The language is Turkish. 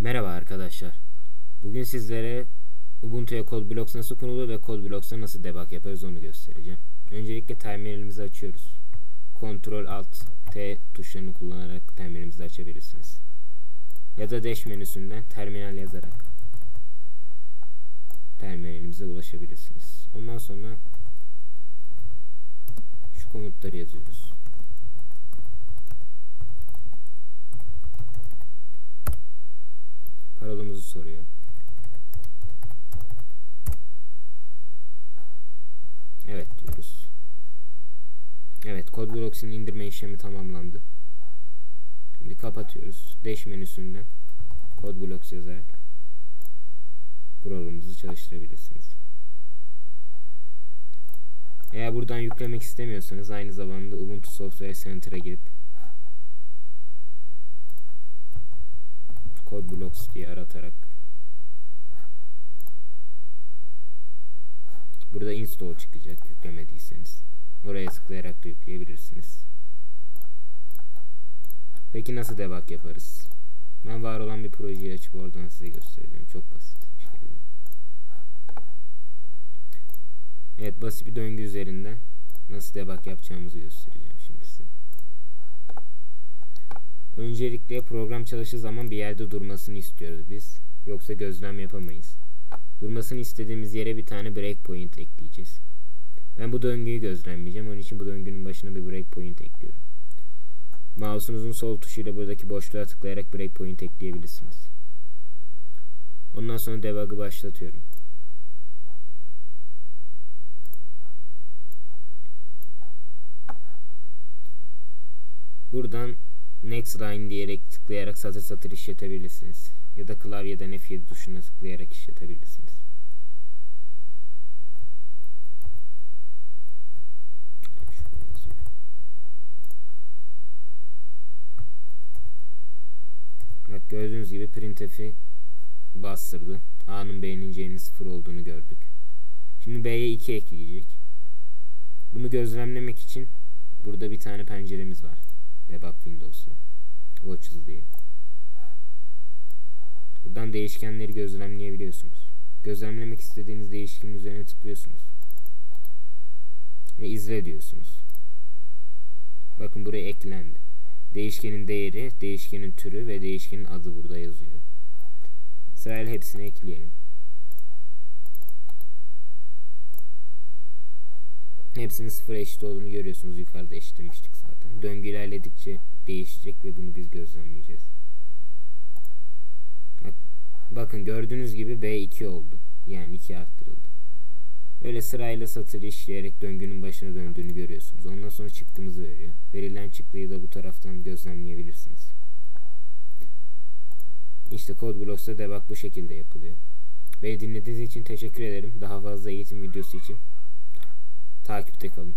Merhaba arkadaşlar. Bugün sizlere Ubuntu'ya CodeBlocks nasıl kurulur ve CodeBlocks'a nasıl debug yaparız onu göstereceğim. Öncelikle terminalimizi açıyoruz. Ctrl Alt T tuşlarını kullanarak terminalimizi açabilirsiniz. Ya da Dash menüsünden terminal yazarak terminalimize ulaşabilirsiniz. Ondan sonra şu komutları yazıyoruz. Soruyor. Evet diyoruz. Evet CodeBlocks'in indirme işlemi tamamlandı. Şimdi kapatıyoruz. Dash menüsünden CodeBlocks yazarak programımızı çalıştırabilirsiniz. Eğer buradan yüklemek istemiyorsanız aynı zamanda Ubuntu Software Center'a girip CodeBlocks diye aratarak burada install çıkacak yüklemediyseniz. Oraya tıklayarak da yükleyebilirsiniz. Peki nasıl debug yaparız? Ben var olan bir projeyi açıp oradan size göstereceğim. Çok basit bir şekilde. Evet basit bir döngü üzerinden nasıl debug yapacağımızı göstereceğim şimdi size. Öncelikle program çalıştığı zaman bir yerde durmasını istiyoruz biz. Yoksa gözlem yapamayız. Durmasını istediğimiz yere bir tane breakpoint ekleyeceğiz. Ben bu döngüyü gözlemleyeceğim. Onun için bu döngünün başına bir breakpoint ekliyorum. Mouse'unuzun sol tuşuyla buradaki boşluğa tıklayarak breakpoint ekleyebilirsiniz. Ondan sonra debug'ı başlatıyorum. Buradan next line diyerek tıklayarak satır satır işletebilirsiniz. Ya da klavyeden F7 tuşuna tıklayarak işletebilirsiniz. Bak gördüğünüz gibi printf'i bastırdı. A'nın B'nin C'nin 0 olduğunu gördük. Şimdi B'ye 2 ekleyecek. Bunu gözlemlemek için burada bir tane penceremiz var. Debug Windows'u. Watches diye. Buradan değişkenleri gözlemleyebiliyorsunuz. Gözlemlemek istediğiniz değişkenin üzerine tıklıyorsunuz. Ve izle diyorsunuz. Bakın buraya eklendi. Değişkenin değeri, değişkenin türü ve değişkenin adı burada yazıyor. Sırayla hepsini ekleyelim. Hepsinin sıfır eşit olduğunu görüyorsunuz. Yukarıda eşitlemiştik zaten. Döngü ilerledikçe değişecek ve bunu biz gözlemleyeceğiz. Bak, bakın gördüğünüz gibi B2 oldu. Yani 2 arttırıldı. Böyle sırayla satır işleyerek döngünün başına döndüğünü görüyorsunuz. Ondan sonra çıktığımızı veriyor. Verilen çıktıyı da bu taraftan gözlemleyebilirsiniz. İşte CodeBlocks'ta debug bu şekilde yapılıyor. Beni dinlediğiniz için teşekkür ederim. Daha fazla eğitim videosu için takipte kalın.